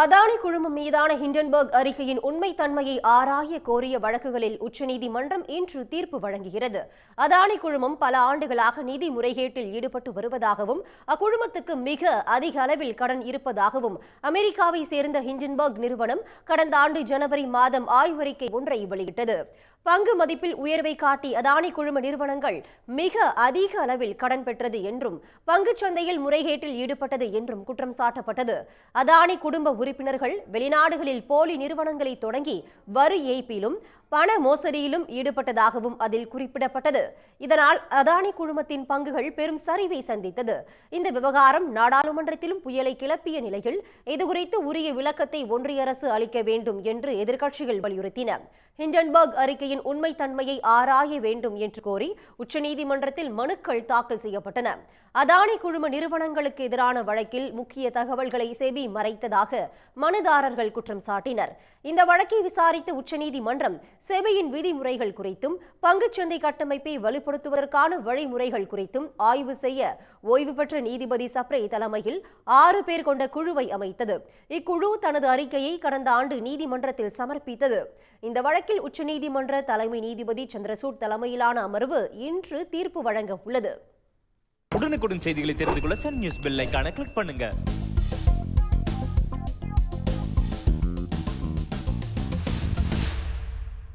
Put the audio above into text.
அதானி குழுமம் மீதான ஹிண்டன்பர்க் அறிக்கையின் உண்மை தன்மையை ஆராய கோரிய வழக்குகளில் உச்சநீதிமன்றம் இன்று தீர்ப்பு வழங்குகிறது. அதானி குழுமம் பல ஆண்டுகளாக நிதி முறைகேட்டில் ஈடுபட்டு வருவதாகவும் அக்குழுமத்துக்கு மிக அதிக அளவில் கடன் இருப்பதாகவும் அமெரிக்காவை சேர்ந்த ஹிண்டன்பர்க் நிறுவனம் கடந்த ஆண்டு ஜனவரி மாதம் ஆய்வறிக்கை ஒன்றை வெளியிட்டது. பங்கு மதிப்பில் உயர்வை காட்டி அதானி குழும நிறுவனங்கள் மிக அதிக அளவில் கடன் பெற்றது என்றும் பங்குச் சந்தையில் முறைகேட்டில் ஈடுபட்டது என்றும் குற்றம் சாட்டப்பட்டது. அதானி குடும்ப உறுப்பினர்கள் வெளிநாடுகளில் போலி நிறுவனங்களை தொடங்கி வரி ஏய்ப்பிலும் பண மோசடியிலும் ஈடுபட்டதாகவும் அதில் குறிப்பிடப்பட்டது. இதனால் அதானி குழுமத்தின் பங்குகள் பெரும் சரிவை சந்தித்தது. இந்த விவகாரம் நாடாளுமன்றத்திலும் புயலை கிளப்பிய நிலையில் இதுகுறித்து உரிய விளக்கத்தை ஒன்றிய அரசு அளிக்க வேண்டும் என்று எதிர்க்கட்சிகள் வலியுறுத்தின. ஹிண்டன்பர்க் நிதியின் உண்மை தன்மையை ஆராய வேண்டும் என்று கோரி உச்சநீதிமன்றத்தில் மனுக்கள் தாக்கல் செய்யப்பட்டன. அதானி குழும நிறுவனங்களுக்கு எதிரான வழக்கில் முக்கிய தகவல்களை செபி மறைத்ததாக மனுதாரர்கள் குற்றம் சாட்டினர். இந்த வழக்கை விசாரித்த உச்சநீதிமன்றம் செபியின் விதிமுறைகள் குறித்தும் பங்குச்சந்தை கட்டமைப்பை வலுப்படுத்துவதற்கான வழிமுறைகள் குறித்தும் ஆய்வு செய்ய ஓய்வு பெற்ற நீதிபதி சப்ரே தலைமையில் ஆறு பேர் கொண்ட குழுவை அமைத்தது. இக்குழு தனது அறிக்கையை கடந்த ஆண்டு நீதிமன்றத்தில் சமர்ப்பித்தது. இந்த வழக்கில் உச்சநீதிமன்ற தலைமை நீதிபதி சந்திரசூட் தலைமையிலான அமர்வு இன்று தீர்ப்பு வழங்க உள்ளது. உடனுக்குடன் செய்திகளை தெரிந்து கொள்ள சன் நியூஸ் பெல் ஐக்கான கிளிக் பண்ணுங்க.